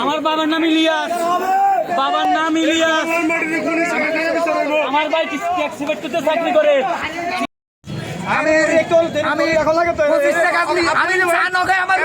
আমার বাবার নাম ইলিয়াস। বাবার নাম ইলিয়াস। আমার ভাই ট্যাক্সি ফ্যাক্টরিতে চাকরি করে? আমি আমি পঁচিশ টাকা আপনি আমি খাই আমার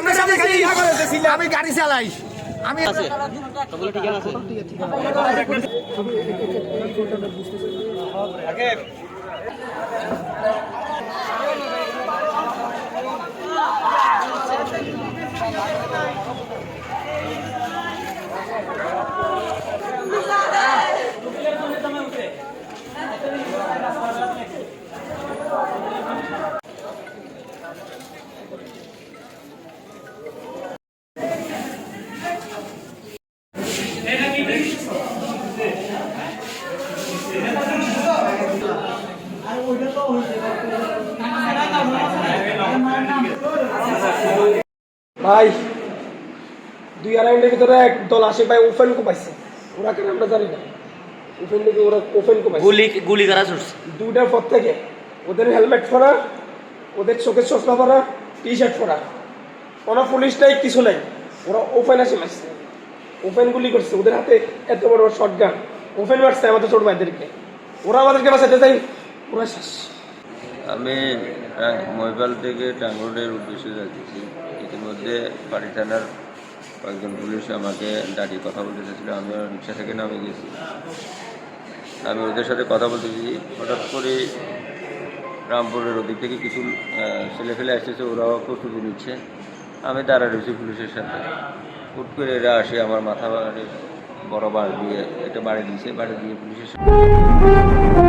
ভাই দুই আড়াইটার ভিতরে এক দল আসে ভাই ওপেন কো পাইছে ওরা কেন আমরা জানি না। ওপেন থেকে ওরা ওপেন কো পাইছে গুলি গুলি করা চলছে দুইটার পর থেকে ওদের হেলমেট পরা ওদের চোখের চশমা পরা টি শার্ট পরা। কোনো পুলিশ নাই কিছু নাই। ওরা ওপেন আসে মারছে ওপেন গুলি করছে। ওদের হাতে এত বড় শর্ট গান ওপেন মারছে আমাদের ছোট ভাইদেরকে। ওরা আমাদেরকে বাঁচাতে চাই। আমি টাং- মহিপাল থেকে টাঙ্গুরের উদ্দেশ্যে যাচ্ছি। ইতিমধ্যে বাড়ি থানার কয়েকজন পুলিশ আমাকে দাঁড়িয়ে কথা বলতে চাইছিল আমি রিক্সা থেকে নামে গেছি। আমি ওদের সাথে কথা বলতে গিয়ে হঠাৎ করে রামপুরের ওদিক থেকে কিছু ছেলে ফেলে আসতেছে। ওরাও প্রস্তুতি নিচ্ছে। আমি দাঁড়া রয়েছি পুলিশের সাথে। হুট করে এরা আসে আমার মাথা বড়, বাড়ি দিয়ে একটা বাড়ি দিয়েছে, বাড়ি দিয়ে পুলিশের সাথে